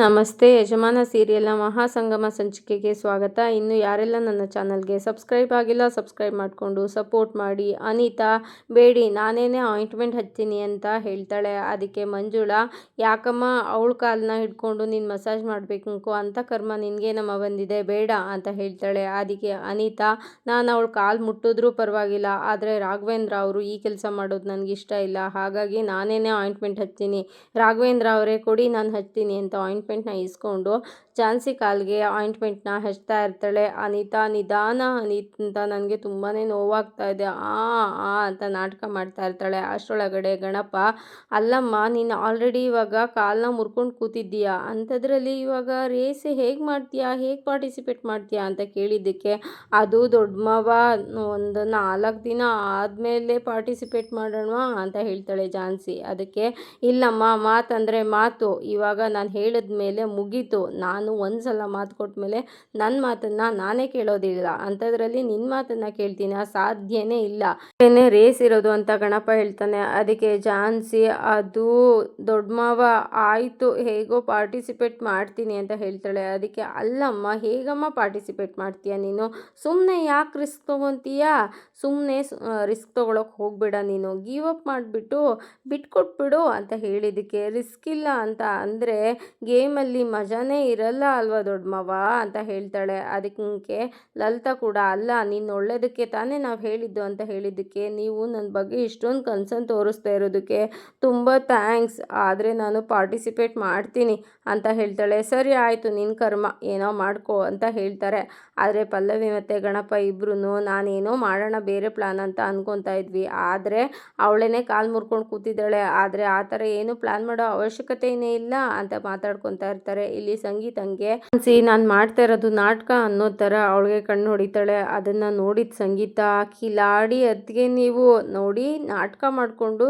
ನಮಸ್ತೆ. ಯಜಮಾನ ಸೀರಿಯಲ್ನ ಮಹಾಸಂಗಮ ಸಂಚಿಕೆಗೆ ಸ್ವಾಗತ. ಇನ್ನು ಯಾರೆಲ್ಲ ನನ್ನ ಚಾನಲ್ಗೆ ಸಬ್ಸ್ಕ್ರೈಬ್ ಆಗಿಲ್ಲ, ಸಬ್ಸ್ಕ್ರೈಬ್ ಮಾಡಿಕೊಂಡು ಸಪೋರ್ಟ್ ಮಾಡಿ. ಅನಿತಾ, ಬೇಡಿ, ನಾನೇನೇ ಆಯಿಂಟ್ಮೆಂಟ್ ಹಚ್ತೀನಿ ಅಂತ ಹೇಳ್ತಾಳೆ. ಅದಕ್ಕೆ ಮಂಜುಳಾ, ಯಾಕಮ್ಮ ಅವಳ ಕಾಲನ್ನ ಹಿಡ್ಕೊಂಡು ನೀನು ಮಸಾಜ್ ಮಾಡಬೇಕು ಅಂತ ಕರ್ಮ ನಿನಗೇನಮ್ಮ ಬಂದಿದೆ. ಬೇಡ ಅಂತ ಹೇಳ್ತಾಳೆ. ಅದಕ್ಕೆ ಅನಿತಾ, ನಾನು ಅವಳ ಕಾಲು ಮುಟ್ಟಿದ್ರೂ ಪರವಾಗಿಲ್ಲ, ಆದರೆ ರಾಘವೇಂದ್ರ ಅವರು ಈ ಕೆಲಸ ಮಾಡೋದು ನನಗೆ ಇಷ್ಟ ಇಲ್ಲ. ಹಾಗಾಗಿ ನಾನೇನೇ ಆಯಿಂಟ್ಮೆಂಟ್ ಹಚ್ತೀನಿ ರಾಘವೇಂದ್ರ ಅವರೇ ಕೊಡಿ, ನಾನು ಹಚ್ತೀನಿ ಅಂತ ಆಯಿಂಟ್ಮೆಂಟ್ನ ಇಸ್ಕೊಂಡು ಝಾನ್ಸಿ ಕಾಲ್ಗೆ ಆಯಿಂಟ್ಮೆಂಟ್ನ ಹಚ್ತಾ ಇರ್ತಾಳೆ. ಅನಿತಾ, ನಿಧಾನ, ಅನಿತ ನನಗೆ ತುಂಬಾ ನೋವಾಗ್ತಾ ಇದೆ. ಆ ಆ ಅಂತ ನಾಟಕ ಮಾಡ್ತಾ ಇರ್ತಾಳೆ. ಅಷ್ಟರೊಳಗಡೆ, ಗಣಪ, ಅಲ್ಲಮ್ಮ, ನೀನು ಆಲ್ರೆಡಿ ಇವಾಗ ಕಾಲನ್ನ ಮುರ್ಕೊಂಡು ಕೂತಿದ್ದೀಯಾ? ಅಂಥದ್ರಲ್ಲಿ ಇವಾಗ ರೇಸ್ ಹೇಗೆ ಮಾಡ್ತೀಯಾ? ಹೇಗೆ ಪಾರ್ಟಿಸಿಪೇಟ್ ಮಾಡ್ತೀಯಾ? ಅಂತ ಕೇಳಿದ್ದಕ್ಕೆ, ಅದು ದೊಡ್ಡ ಮಾವ, ಒಂದು ನಾಲ್ಕು ದಿನ ಆದಮೇಲೆ ಪಾರ್ಟಿಸಿಪೇಟ್ ಮಾಡೋಣ ಅಂತ ಹೇಳ್ತಾಳೆ ಝಾನ್ಸಿ. ಅದಕ್ಕೆ, ಇಲ್ಲಮ್ಮ, ಮಾತಂದರೆ ಮಾತು. ಇವಾಗ ನಾನು ಹೇಳಿದ ಮೇಲೆ ಮುಗೀತು. ನಾನು ಒಂದು ಸಲ ಮಾತು ಕೊಟ್ಟ ಮೇಲೆ ನನ್ನ ಮಾತನ್ನು ನಾನೇ ಕೇಳೋದಿಲ್ಲ. ಅಂಥದ್ರಲ್ಲಿ ನಿನ್ನ ಮಾತನ್ನು ಕೇಳ್ತೀನಿ. ಆ ಸಾಧ್ಯನೇ ಇಲ್ಲ. ಏನೇ ರೇಸ್ ಇರೋದು ಅಂತ ಗಣಪ ಹೇಳ್ತಾನೆ. ಅದಕ್ಕೆ ಜಾನ್ಸಿ, ಅದು ದೊಡ್ಡ ಮಾವ, ಆಯಿತು, ಹೇಗೋ ಪಾರ್ಟಿಸಿಪೇಟ್ ಮಾಡ್ತೀನಿ ಅಂತ ಹೇಳ್ತಾಳೆ. ಅದಕ್ಕೆ ಅಲ್ಲಮ್ಮ, ಹೇಗಮ್ಮ ಪಾರ್ಟಿಸಿಪೇಟ್ ಮಾಡ್ತೀಯ ನೀನು? ಸುಮ್ಮನೆ ಯಾಕೆ ರಿಸ್ಕ್ ತೊಗೊತೀಯಾ? ಸುಮ್ಮನೆ ರಿಸ್ಕ್ ತೊಗೊಳಕ್ಕೆ ಹೋಗ್ಬೇಡ ನೀನು. ಗಿವ್ ಅಪ್ ಮಾಡಿಬಿಟ್ಟು ಬಿಟ್ಕೊಟ್ಬಿಡು ಅಂತ ಹೇಳಿದ್ದಕ್ಕೆ ರಿಸ್ಕ್ ಇಲ್ಲ ಅಂತ ಅಂದರೆ ಗೇಮಲ್ಲಿ ಮಜಾನೇ ಇರಲ್ಲ. ಅಲ್ವಾ ದೊಡ್ಡ ಮಾವ ಅಂತ ಹೇಳ್ತಾಳೆ. ಅದಕ್ಕೆ ಲಲಿತಾ ಕೂಡ ಅಲ್ಲ, ನೀನು ಒಳ್ಳೇದಕ್ಕೆ ತಾನೇ ನಾವು ಹೇಳಿದ್ದು ಅಂತ ಹೇಳಿದ್ದಕ್ಕೆ, ನೀವು ನನ್ನ ಬಗ್ಗೆ ಇಷ್ಟೊಂದು ಕನ್ಸರ್ನ್ ತೋರಿಸ್ತಾ ಇರೋದಕ್ಕೆ ತುಂಬ ಥ್ಯಾಂಕ್ಸ್ ಆದರೆ ನಾನು ಪಾರ್ಟಿಸಿಪೇಟ್ ಮಾಡ್ತೀನಿ ಅಂತ ಹೇಳ್ತಾಳೆ. ಸರಿ ಆಯಿತು ನಿನ್ನ ಕರ್ಮ, ಏನೋ ಮಾಡ್ಕೋ ಅಂತ ಹೇಳ್ತಾರೆ. ಆದರೆ ಪಲ್ಲವಿ ಮತ್ತು ಗಣಪ ಇಬ್ಬರೂ ನಾನೇನೋ ಮಾಡೋಣ ಬೇರೆ ಪ್ಲ್ಯಾನ್ ಅಂತ ಅಂದ್ಕೊತಾ ಇದ್ವಿ. ಆದರೆ ಅವಳೇನೆ ಕಾಲು ಮುರ್ಕೊಂಡು ಕೂತಿದ್ದಾಳೆ. ಆದರೆ ಆ ಥರ ಏನು ಪ್ಲ್ಯಾನ್ ಮಾಡೋ ಅವಶ್ಯಕತೆಯೇ ಇಲ್ಲ ಅಂತ ಮಾತಾಡ್ಕೊತಾ ಇರ್ತಾರೆ. ಇಲ್ಲಿ ಸಂಗೀತಂಗೆ ಸಿ, ನಾನು ಮಾಡ್ತಾ ಇರೋದು ನಾಟಕ ಅನ್ನೋ ಥರ ಅವಳಿಗೆ ಕಣ್ಣು ಹೊಡಿತಾಳೆ. ಅದನ್ನ ನೋಡಿದ ಸಂಗೀತ, ಕಿಲಾಡಿ ಅದ್ಗೆ ನೀವು ನೋಡಿ ನಾಟಕ ಮಾಡಿಕೊಂಡು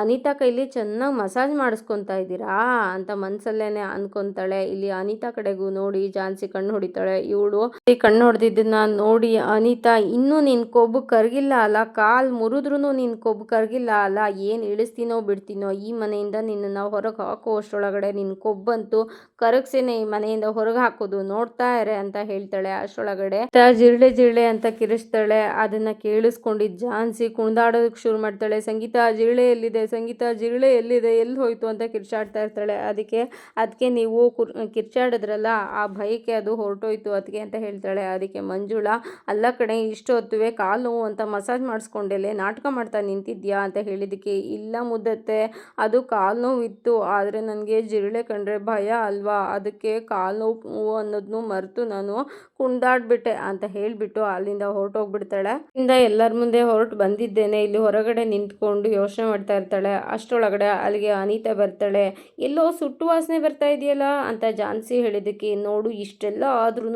ಅನಿತಾ ಕೈಲಿ ಚೆನ್ನಾಗಿ ಮಸಾಜ್ ಮಾಡಿಸ್ಕೊತಾ ಇದ್ದೀರಾ? ಅಂತ ಮನ್ಸಲ್ಲೇನೆ ಅನ್ಕೊಂತಾಳೆ. ಇಲ್ಲಿ ಅನಿತಾ ಕಡೆಗೂ ನೋಡಿ, ಜಾನ್ಸಿ ಕಣ್ಣು ಹೊಡಿತಾಳೆ. ಇವಳು ಕಣ್ಣು ಹೊಡೆದಿದ್ದನ್ನ ನೋಡಿ ಅನಿತಾ, ಇನ್ನೂ ನಿನ್ ಕೊಬ್ಬು ಕರಗಿಲ್ಲ ಅಲ್ಲ, ಕಾಲ್ ಮುರಿದ್ರೂ ನಿನ್ ಕೊಬ್ಬು ಕರಗಿಲ್ಲ ಅಲ್ಲ, ಏನು ಇಳಿಸ್ತೀನೋ ಬಿಡ್ತೀನೋ, ಈ ಮನೆಯಿಂದ ನಿನ್ನನ್ನು ಹೊರಗೆ ಹಾಕೋ ಅಷ್ಟರೊಳಗಡೆ ನಿನ್ನ ಕೊಬ್ಬಂತೂ ಕರಗ್ಸೇನೆ ಈ ಮನೆಯಿಂದ ಹೊರಗೆ ಹಾಕೋದು, ನೋಡ್ತಾ ಇರೆ ಅಂತ ಹೇಳ್ತಾಳೆ ಅಷ್ಟರೊಳಗಡೆ ಜಿರಳೆ ಜಿರಳೆ ಅಂತ ಕಿರಿಸ್ತಾಳೆ. ಅದನ್ನ ಕೇಳಿಸ್ಕೊಂಡಿದ್ ಜಾನ್ಸಿ ಕುಣಿದಾಡೋದಕ್ಕೆ ಶುರು ಮಾಡ್ತಾಳೆ. ಸಂಗೀತ, ಜಿರಳೆ ಎಲ್ಲಿದೆ? ಸಂಗೀತ ಜಿರಳೆ ಎಲ್ಲಿದೆ ಎಲ್ಲಿ ಹೋಯಿತು ಅಂತ ಕಿರ್ಚಾಡ್ತಾ ಇರ್ತಾಳೆ. ಅದಕ್ಕೆ ಅದಕ್ಕೆ ನೀವು ಕುರ್, ಕಿರ್ಚಾಡಿದ್ರಲ್ಲ, ಆ ಭಯಕ್ಕೆ ಅದು ಹೊರಟೋಯ್ತು ಅದಕ್ಕೆ ಅಂತ ಹೇಳ್ತಾಳೆ. ಅದಕ್ಕೆ ಮಂಜುಳ, ಅಲ್ಲ ಕಡೆ ಇಷ್ಟು ಹೊತ್ತುವೆ ಕಾಲು ನೋವು ಅಂತ ಮಸಾಜ್ ಮಾಡಿಸ್ಕೊಂಡೆಲೆ ನಾಟಕ ಮಾಡ್ತಾ ನಿಂತಿದ್ಯಾ? ಅಂತ ಹೇಳಿದ್ದಕ್ಕೆ, ಇಲ್ಲ ಮುದ್ದತ್ತೆ, ಅದು ಕಾಲು ನೋವು ಇತ್ತು ಆದರೆ ನನಗೆ ಜಿರಳೆ ಕಂಡ್ರೆ ಭಯ ಅಲ್ವಾ? ಅದಕ್ಕೆ ಕಾಲು ನೋವು ಅನ್ನೋದನ್ನು ಮರೆತು ನಾನು ಕುಣ್ದಾಡ್ಬಿಟ್ಟೆ ಅಂತ ಹೇಳಿಬಿಟ್ಟು ಅಲ್ಲಿಂದ ಹೊರಟೋಗ್ಬಿಡ್ತಾಳೆ. ಇಂದ ಎಲ್ಲರ ಮುಂದೆ ಹೊರಟು ಬಂದಿದ್ದೇನೆ. ಇಲ್ಲಿ ಹೊರಗಡೆ ನಿಂತ್ಕೊಂಡು ಯೋಚನೆ ಮಾಡ್ತಾ ಇರ್ತಾಳೆ. ಅಷ್ಟರೊಳಗಡೆ ಅಲ್ಲಿಗೆ ಅನಿತಾ ಬರ್ತಾಳೆ, ಎಲ್ಲೋ ಸುಟ್ಟು ವಾಸನೆ ಬರ್ತಾ ಇದೆಯಲ್ಲ ಅಂತ ಜಾನ್ಸಿ ಹೇಳಿದ್ದಕ್ಕೆ, ನೋಡು, ಇಷ್ಟೆಲ್ಲ ಆದ್ರೂ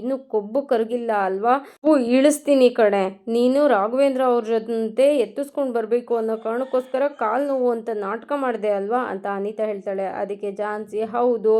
ಇನ್ನೂ ಕೊಬ್ಬು ಕರಗಿಲ್ಲ ಅಲ್ವಾ? ಹೂ, ಇಳಿಸ್ತೀನಿ ಕಣೆ, ನೀನು ರಾಘವೇಂದ್ರ ಅವ್ರ ಜೊತೆ ಎತ್ತಿಸ್ಕೊಂಡು ಬರಬೇಕು ಅನ್ನೋ ಕಾರಣಕ್ಕೋಸ್ಕರ ಕಾಲು ನೋವು ಅಂತ ನಾಟಕ ಮಾಡಿದೆ ಅಲ್ವಾ ಅಂತ ಅನಿತಾ ಹೇಳ್ತಾಳೆ. ಅದಕ್ಕೆ ಜಾನ್ಸಿ, ಹೌದು,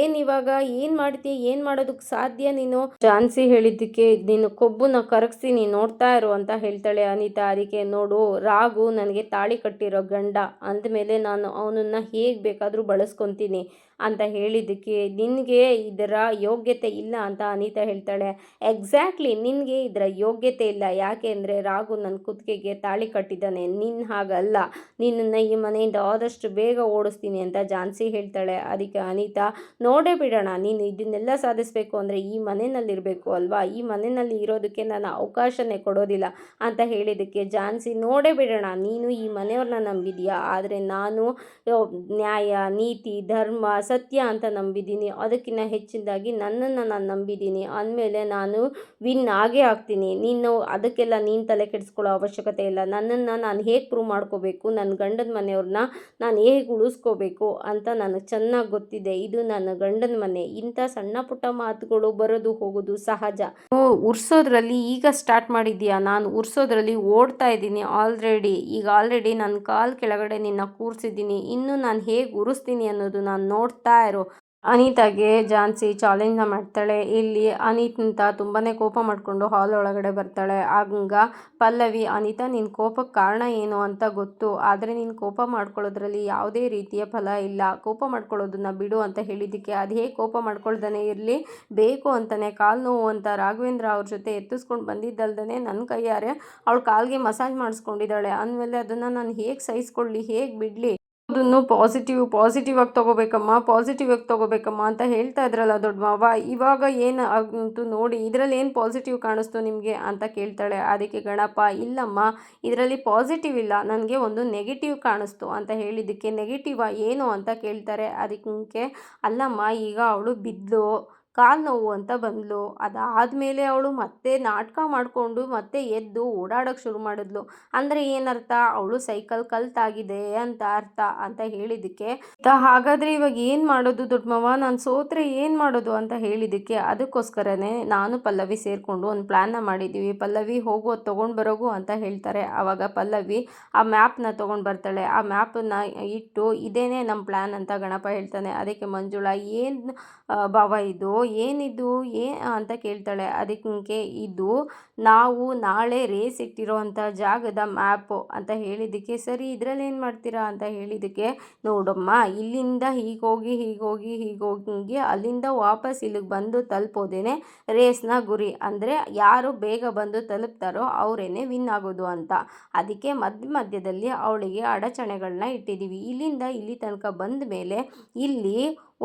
ಏನ್ ಇವಾಗ, ಏನು ಮಾಡ್ತೀಯ ಏನು ಮಾಡೋದಕ್ಕೆ ಸಾಧ್ಯ ನೀನು? ಜಾನ್ಸಿ ಹೇಳಿದ್ದಕ್ಕೆ, ನೀನು ಕೊಬ್ಬುನ ಕರಗಿಸ್ತೀನಿ ನೋಡ್ತಾ ಇರು ಅಂತ ಹೇಳ್ತಾಳೆ ಅನಿತಾ. ಅದಕ್ಕೆ, ನೋಡು, ರಾಘು, ನನಗೆ ತಾಳಿ ಕಟ್ಟಿರೋ ಗಂಡ ಅಂದಮೇಲೆ ನಾನು ಅವನನ್ನು ಹೇಗೆ ಬೇಕಾದರೂ ಬಳಸ್ಕೊತೀನಿ. ಅಂತ ಹೇಳಿದ್ದಕ್ಕೆ ನಿನಗೆ ಇದರ ಯೋಗ್ಯತೆ ಇಲ್ಲ ಅಂತ ಅನಿತಾ ಹೇಳ್ತಾಳೆ. ಎಕ್ಸಾಕ್ಟ್ಲಿ ನಿನಗೆ ಇದರ ಯೋಗ್ಯತೆ ಇಲ್ಲ. ಯಾಕೆ ಅಂದರೆ ರಾಘು ನನ್ನ ಕುತ್ತಿಗೆಗೆ ತಾಳಿ ಕಟ್ಟಿದ್ದಾನೆ. ನಿನ್ನ ಹಾಗಲ್ಲ. ನಿನ್ನನ್ನು ಈ ಮನೆಯಿಂದ ಆದಷ್ಟು ಬೇಗ ಓಡಿಸ್ತೀನಿ ಅಂತ ಜಾನ್ಸಿ ಹೇಳ್ತಾಳೆ. ಅದಕ್ಕೆ ಅನಿತಾ, ನೋಡೇ ಬಿಡೋಣ. ನೀನು ಇದನ್ನೆಲ್ಲ ಸಾಧಿಸಬೇಕು ಅಂದರೆ ಈ ಮನೆಯಲ್ಲಿರಬೇಕು ಅಲ್ವಾ? ಈ ಮನೆಯಲ್ಲಿ ಇರೋದಕ್ಕೆ ನಾನು ಅವಕಾಶನೇ ಕೊಡೋದಿಲ್ಲ ಅಂತ ಹೇಳಿದ್ದಕ್ಕೆ ಜಾನ್ಸಿ, ನೋಡೇ ಬಿಡೋಣ. ನೀನು ಈ ಮನೆಯವ್ರನ್ನ ನಂಬಿದೀಯಾ? ಆದರೆ ನಾನು ನ್ಯಾಯ, ನೀತಿ, ಧರ್ಮ ಸತ್ಯ ಅಂತ ನಂಬಿದ್ದೀನಿ. ಅದಕ್ಕಿಂತ ಹೆಚ್ಚಿನದಾಗಿ ನನ್ನನ್ನು ನಾನು ನಂಬಿದ್ದೀನಿ. ಅಂದಮೇಲೆ ನಾನು ವಿನ್ ಆಗೇ ಆಗ್ತೀನಿ. ನೀನು ಅದಕ್ಕೆಲ್ಲ ನೀನು ತಲೆ ಕೆಡಿಸ್ಕೊಳ್ಳೋ ಅವಶ್ಯಕತೆ ಇಲ್ಲ. ನನ್ನನ್ನು ನಾನು ಹೇಗೆ ಪ್ರೂವ್ ಮಾಡ್ಕೋಬೇಕು? ನನ್ನ ಗಂಡನ ಮನೆಯವ್ರನ್ನ ನಾನು ಹೇಗೆ ಉಳಿಸ್ಕೋಬೇಕು ಅಂತ ನನಗೆ ಚೆನ್ನಾಗಿ ಗೊತ್ತಿದೆ. ಇದು ನನ್ನ ಗಂಡನ ಮನೆ. ಇಂಥ ಸಣ್ಣ ಪುಟ್ಟ ಮಾತುಗಳು ಬರೋದು ಹೋಗೋದು ಸಹಜ. ಉರ್ಸೋದ್ರಲ್ಲಿ ಈಗ ಸ್ಟಾರ್ಟ್ ಮಾಡಿದ್ದೀಯಾ ನಾನು ಉರ್ಸೋದ್ರಲ್ಲಿ ಓಡ್ತಾ ಇದ್ದೀನಿ ಆಲ್ರೆಡಿ ಈಗ ಆಲ್ರೆಡಿ ನನ್ನ ಕಾಲು ಕೆಳಗಡೆ ನಿನ್ನ ಕೂರಿಸಿದ್ದೀನಿ. ಇನ್ನು ನಾನು ಹೇಗೆ ಉರಿಸ್ತೀನಿ ಅನ್ನೋದು ನಾನು ನೋಡ್ತಾ ಇರು. ಅನಿತಾಗೆ ಝಾನ್ಸಿ ಚಾಲೆಂಜ್ನ ಮಾಡ್ತಾಳೆ. ಇಲ್ಲಿ ಅನಿತಂತ ತುಂಬಾ ಕೋಪ ಮಾಡಿಕೊಂಡು ಹಾಲ್ ಒಳಗಡೆ ಬರ್ತಾಳೆ. ಆಗ ಪಲ್ಲವಿ, ಅನಿತಾ ನಿನ್ನ ಕೋಪಕ್ಕೆ ಕಾರಣ ಏನು ಅಂತ ಗೊತ್ತು. ಆದರೆ ನೀನು ಕೋಪ ಮಾಡ್ಕೊಳ್ಳೋದ್ರಲ್ಲಿ ಯಾವುದೇ ರೀತಿಯ ಫಲ ಇಲ್ಲ. ಕೋಪ ಮಾಡ್ಕೊಳ್ಳೋದನ್ನ ಬಿಡು ಅಂತ ಹೇಳಿದ್ದಕ್ಕೆ ಅದು ಹೇಗೆ ಕೋಪ ಮಾಡ್ಕೊಳ್ದೇ ಇರಲಿ? ಬೇಕು ಅಂತಲೇ ಕಾಲು ನೋವು ಅಂತ ರಾಘವೇಂದ್ರ ಅವ್ರ ಜೊತೆ ಎತ್ತಿಸ್ಕೊಂಡು ಬಂದಿದ್ದಲ್ದೇ ನನ್ನ ಕೈಯಾರೆ ಅವಳು ಕಾಲಿಗೆ ಮಸಾಜ್ ಮಾಡಿಸ್ಕೊಂಡಿದ್ದಾಳೆ. ಅಂದಮೇಲೆ ಅದನ್ನು ನಾನು ಹೇಗೆ ಸಹಿಸ್ಕೊಳ್ಳಿ? ಹೇಗೆ ಬಿಡಲಿ? ಅದನ್ನು ಪಾಸಿಟಿವ್ ಪಾಸಿಟಿವ್ ಆಗಿ ತೊಗೋಬೇಕಮ್ಮ ಪಾಸಿಟಿವ್ ಆಗಿ ತೊಗೋಬೇಕಮ್ಮ ಅಂತ ಹೇಳ್ತಾ ಇದ್ರಲ್ಲ ದೊಡ್ಡ ಮಾವ, ಇವಾಗ ಏನು ಆಗಂತು ನೋಡಿ, ಇದರಲ್ಲಿ ಏನು ಪಾಸಿಟಿವ್ ಕಾಣಿಸ್ತು ನಿಮಗೆ ಅಂತ ಕೇಳ್ತಾಳೆ. ಅದಕ್ಕೆ ಗಣಪ, ಇಲ್ಲಮ್ಮ, ಇದರಲ್ಲಿ ಪಾಸಿಟಿವ್ ಇಲ್ಲ, ನನಗೆ ಒಂದು ನೆಗೆಟಿವ್ ಕಾಣಿಸ್ತು ಅಂತ ಹೇಳಿದ್ದಕ್ಕೆ ನೆಗೆಟಿವಾ ಏನು ಅಂತ ಕೇಳ್ತಾರೆ. ಅದಕ್ಕೆ ಅಲ್ಲಮ್ಮ, ಈಗ ಅವಳು ಬಿದ್ದು ಕಾಲು ನೋವು ಅಂತ ಬಂದಳು ಅದಾದಮೇಲೆ ಅವಳು ಮತ್ತೆ ನಾಟಕ ಮಾಡಿಕೊಂಡು ಮತ್ತೆ ಎದ್ದು ಓಡಾಡೋಕ್ಕೆ ಶುರು ಮಾಡಿದ್ಲು. ಅಂದರೆ ಏನರ್ಥ? ಅವಳು ಸೈಕಲ್ ಕಲ್ತಾಗಿದೆ ಅಂತ ಅರ್ಥ ಅಂತ ಹೇಳಿದ್ದಕ್ಕೆ ಹಾಗಾದರೆ ಇವಾಗ ಏನು ಮಾಡೋದು ದೊಡ್ಡ ಮಾವ? ನಾನು ಸೋತ್ರೆ ಏನು ಮಾಡೋದು? ಅಂತ ಹೇಳಿದ್ದಕ್ಕೆ, ಅದಕ್ಕೋಸ್ಕರನೇ ನಾನು ಪಲ್ಲವಿ ಸೇರಿಕೊಂಡು ಒಂದು ಪ್ಲ್ಯಾನ್ನ ಮಾಡಿದ್ದೀವಿ. ಪಲ್ಲವಿ ಹೋಗೋ, ತೊಗೊಂಡು ಬರೋಗು ಅಂತ ಹೇಳ್ತಾರೆ. ಆವಾಗ ಪಲ್ಲವಿ ಆ ಮ್ಯಾಪ್ನ ತೊಗೊಂಡು ಬರ್ತಾಳೆ. ಆ ಮ್ಯಾಪನ್ನ ಇಟ್ಟು, ಇದೇನೇ ನಮ್ಮ ಪ್ಲ್ಯಾನ್ ಅಂತ ಗಣಪ ಹೇಳ್ತಾನೆ. ಅದಕ್ಕೆ ಮಂಜುಳಾ, ಏನು ಭಾವ ಇದು? ಏನಿದು, ಏ ಅಂತ ಕೇಳ್ತಾಳೆ. ಅದಕ್ಕೆ ಇದು, ನಾವು ನಾಳೆ ರೇಸ್ ಇಟ್ಟಿರೋವಂಥ ಜಾಗದ ಮ್ಯಾಪು ಅಂತ ಹೇಳಿದ್ದಕ್ಕೆ, ಸರಿ, ಇದರಲ್ಲಿ ಏನು ಮಾಡ್ತೀರಾ ಅಂತ ಹೇಳಿದ್ದಕ್ಕೆ, ನೋಡಮ್ಮ, ಇಲ್ಲಿಂದ ಹೀಗೋಗಿ ಹೀಗೋಗಿ ಹೀಗೆ ಹೋಗಿ ಹೀಗೆ ಹೋಗಿ ಅಲ್ಲಿಂದ ವಾಪಸ್ ಇಲ್ಲಿಗೆ ಬಂದು ತಲುಪೋದೇನೆ ರೇಸ್ನ ಗುರಿ. ಅಂದರೆ ಯಾರು ಬೇಗ ಬಂದು ತಲುಪ್ತಾರೋ ಅವರೇನೆ ವಿನ್ ಆಗೋದು ಅಂತ. ಅದಕ್ಕೆ ಮಧ್ಯ ಮಧ್ಯದಲ್ಲಿ ಅವಳಿಗೆ ಅಡಚಣೆಗಳನ್ನ ಇಟ್ಟಿದ್ದೀವಿ ಇಲ್ಲಿಂದ ಇಲ್ಲಿ ತನಕ ಬಂದ ಮೇಲೆ ಇಲ್ಲಿ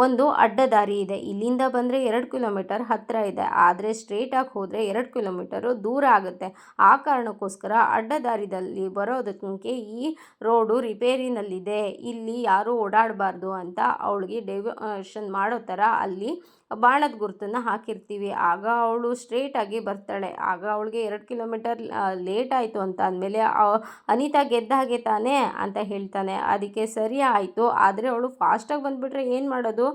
ಒಂದು ಅಡ್ಡದಾರಿ ಇದೆ. ಇಲ್ಲಿಂದ ಬಂದರೆ ಎರಡು ಕಿಲೋಮೀಟರ್ ಹತ್ತಿರ ಇದೆ. ಆದರೆ ಸ್ಟ್ರೇಟಾಗಿ ಹೋದರೆ ಎರಡು ಕಿಲೋಮೀಟರು ದೂರ ಆಗುತ್ತೆ. ಆ ಕಾರಣಕ್ಕೋಸ್ಕರ ಅಡ್ಡದಾರಿದಲ್ಲಿ ಬರೋದಕ್ಕೆ ಈ ರೋಡು ರಿಪೇರಿನಲ್ಲಿದೆ. ಇಲ್ಲಿ ಯಾರೂ ಓಡಾಡಬಾರ್ದು ಅಂತ ಅವಳಿಗೆ ಡೈವರ್ಷನ್ ಮಾಡೋ ಥರ ಅಲ್ಲಿ ಬಾಣದ ಗುರುತನ್ನು ಹಾಕಿರ್ತೀವಿ. ಆಗ ಅವಳು ಸ್ಟ್ರೇಟಾಗಿ ಬರ್ತಾಳೆ. ಆಗ ಅವಳಿಗೆ ಎರಡು ಕಿಲೋಮೀಟರ್ ಲೇಟ್ ಆಯಿತು ಅಂತ ಅಂದಮೇಲೆ ಅನಿತಾ ಗೆದ್ದ ಹಾಗೆ ತಾನೇ ಅಂತ ಹೇಳ್ತಾನೆ. ಅದಕ್ಕೆ ಸರಿ ಆಯಿತು. ಆದರೆ ಅವಳು ಫಾಸ್ಟಾಗಿ ಬಂದುಬಿಟ್ರೆ ಏನು ಮಾಡೋದು?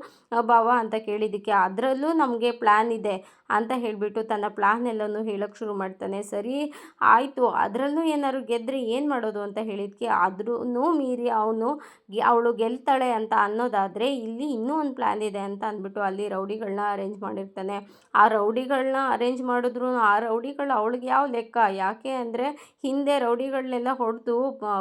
ಬಾವ ಅಂತ ಕೇಳಿದ್ದಕ್ಕೆ ಅದರಲ್ಲೂ ನಮಗೆ ಪ್ಲ್ಯಾನ್ ಇದೆ. ಅಂತ ಹೇಳಿಬಿಟ್ಟು ತನ್ನ ಪ್ಲಾನ್ ಎಲ್ಲನೂ ಹೇಳೋಕ್ಕೆ ಶುರು ಮಾಡ್ತಾನೆ. ಸರಿ, ಆಯಿತು. ಅದರಲ್ಲೂ ಏನಾದ್ರು ಗೆದ್ದರೆ ಏನು ಮಾಡೋದು ಅಂತ ಹೇಳಿದ್ಕೆ ಆದ್ರೂ ಮೀರಿ ಅವನು ಅವಳು ಗೆಲ್ತಾಳೆ ಅಂತ ಅನ್ನೋದಾದರೆ ಇಲ್ಲಿ ಇನ್ನೂ ಒಂದು ಪ್ಲ್ಯಾನ್ ಇದೆ ಅಂತ ಅಂದ್ಬಿಟ್ಟು ಅಲ್ಲಿ ರೌಡಿಗಳನ್ನ ಅರೇಂಜ್ ಮಾಡಿರ್ತಾನೆ. ಆ ರೌಡಿಗಳನ್ನ ಅರೇಂಜ್ ಮಾಡಿದ್ರು ಆ ರೌಡಿಗಳು ಅವಳಿಗೆ ಯಾವ ಲೆಕ್ಕ? ಯಾಕೆ ಅಂದರೆ ಹಿಂದೆ ರೌಡಿಗಳನ್ನೆಲ್ಲ ಹೊಡೆದು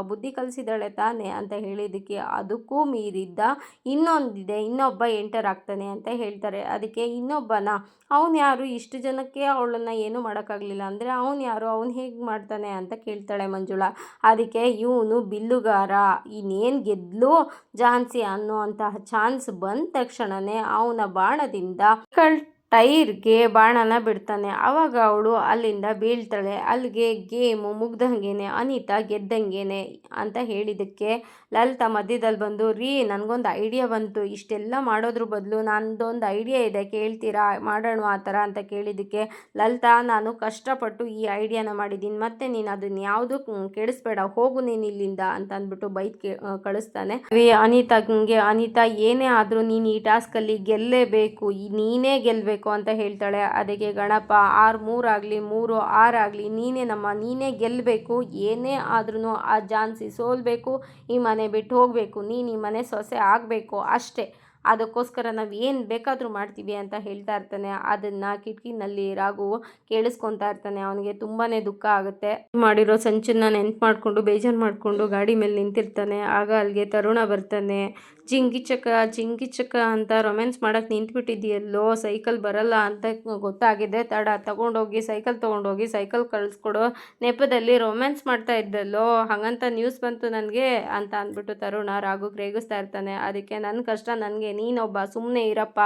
ಬುದ್ಧಿ ಕಲಿಸಿದಾಳೆ ತಾನೆ ಅಂತ ಹೇಳಿದ್ದಕ್ಕೆ ಅದಕ್ಕೂ ಮೀರಿದ್ದ ಇನ್ನೊಂದಿದೆ, ಇನ್ನೊಬ್ಬ ಎಂಟರ್ ಆಗ್ತಾನೆ ಅಂತ ಹೇಳ್ತಾರೆ. ಅದಕ್ಕೆ ಇನ್ನೊಬ್ಬನ. ಅವನು ಇಷ್ಟು ಜನಕ್ಕೆ ಅವಳನ್ನು ಏನೂ ಮಾಡೋಕ್ಕಾಗಲಿಲ್ಲ. ಅಂದರೆ ಅವನು ಯಾರು? ಅವನು ಹೇಗೆ ಮಾಡ್ತಾನೆ ಅಂತ ಕೇಳ್ತಾಳೆ ಮಂಜುಳಾ. ಅದಕ್ಕೆ ಇವನು ಬಿಲ್ಲುಗಾರ. ಇನ್ನೇನು ಗೆದ್ಲು ಝಾನ್ಸಿ ಅಂತಹ ಚಾನ್ಸ್ ಬಂದ ತಕ್ಷಣವೇ ಅವನ ಬಾಣದಿಂದ ಕಳ್ ಟೈರ್ಗೆ ಬಾಣನ ಬಿಡ್ತಾನೆ. ಆವಾಗ ಅವಳು ಅಲ್ಲಿಂದ ಬೀಳ್ತಾಳೆ. ಅಲ್ಲಿಗೆ ಗೇಮು ಮುಗ್ದಂಗೆನೆ, ಅನಿತಾ ಗೆದ್ದಂಗೆನೆ ಅಂತ ಹೇಳಿದ್ದಕ್ಕೆ ಲಲಿತಾ ಮಧ್ಯದಲ್ಲಿ ಬಂದು, ರೀ, ನನಗೊಂದು ಐಡಿಯಾ ಬಂತು. ಇಷ್ಟೆಲ್ಲ ಮಾಡೋದ್ರ ಬದಲು ನಂದೊಂದು ಐಡಿಯಾ ಇದೆ, ಕೇಳ್ತೀರಾ? ಮಾಡೋಣ ಆ ಥರ ಅಂತ ಕೇಳಿದ್ದಕ್ಕೆ ಲಲಿತಾ, ನಾನು ಕಷ್ಟಪಟ್ಟು ಈ ಐಡಿಯಾನ ಮಾಡಿದ್ದೀನಿ. ಮತ್ತೆ ನೀನು ಅದನ್ನ ಯಾವುದು ಕೆಡಿಸ್ಬೇಡ, ಹೋಗು ನೀನು ಇಲ್ಲಿಂದ ಅಂತ ಅಂದ್ಬಿಟ್ಟು ಬೈಕ್ ಕಳಿಸ್ತಾನೆ. ಅನಿತಾಗೆ ಅನಿತಾ ಏನೇ ಆದರೂ ನೀನು ಈ ಟಾಸ್ಕಲ್ಲಿ ಗೆಲ್ಲೇಬೇಕು. ನೀನೇ ಗೆಲ್ಲಬೇಕು ಅಂತ ಹೇಳ್ತಾಳೆ. ಅದಕ್ಕೆ ಗಣಪ, ಆರು ಮೂರಾಗಲಿ ಮೂರು ಆರಾಗಲಿ ನೀನೇ ನಮ್ಮ, ನೀನೇ ಗೆಲ್ಲಬೇಕು ಏನೇ ಆದ್ರೂ ಆ ಜಾನ್ಸಿ ಸೋಲ್ಬೇಕು. ಈ ಮನೆ ಬಿಟ್ಟು ಹೋಗಬೇಕು. ನೀನು ಈ ಮನೆ ಸೊಸೆ ಆಗಬೇಕು ಅಷ್ಟೇ. ಅದಕ್ಕೋಸ್ಕರ ನಾವು ಏನು ಬೇಕಾದರೂ ಮಾಡ್ತೀವಿ ಅಂತ ಹೇಳ್ತಾ ಇರ್ತಾನೆ. ಅದನ್ನು ಕಿಟಕಿನಲ್ಲಿ ರಾಘು ಕೇಳಿಸ್ಕೊತಾ ಇರ್ತಾನೆ. ಅವನಿಗೆ ತುಂಬಾ ದುಃಖ ಆಗುತ್ತೆ. ಮಾಡಿರೋ ಸಂಚನ್ನ ನೆನ್ಪು ಮಾಡಿಕೊಂಡು, ಬೇಜಾರು ಮಾಡಿಕೊಂಡು ಗಾಡಿ ಮೇಲೆ ನಿಂತಿರ್ತಾನೆ. ಆಗ ಅಲ್ಲಿಗೆ ತರುಣ ಬರ್ತಾನೆ. ಜಿಂಗಿ ಚಕ ಜಿಂಗಿ ಚಕ ಅಂತ ರೊಮ್ಯಾನ್ಸ್ ಮಾಡೋಕ್ಕೆ ನಿಂತ್ಬಿಟ್ಟಿದೆಯಲ್ಲೋ ಸೈಕಲ್ ಬರಲ್ಲ ಅಂತ ಗೊತ್ತಾಗಿದೆ. ತಡ, ತಗೊಂಡೋಗಿ ಸೈಕಲ್ ತೊಗೊಂಡೋಗಿ ಸೈಕಲ್ ಕಳಿಸ್ಕೊಡೋ ನೆಪದಲ್ಲಿ ರೊಮ್ಯಾನ್ಸ್ ಮಾಡ್ತಾ ಇದ್ದಲ್ಲೋ, ಹಾಗಂತ ನ್ಯೂಸ್ ಬಂತು ನನಗೆ ಅಂತ ಅಂದ್ಬಿಟ್ಟು ತರುಣ. ರಾಘು ರೇಗಿಸ್ತಾ ಇರ್ತಾನೆ. ಅದಕ್ಕೆ ನನ್ನ ಕಷ್ಟ ನನಗೆ, ನೀನೊಬ್ಬ ಸುಮ್ಮನೆ ಇರಪ್ಪ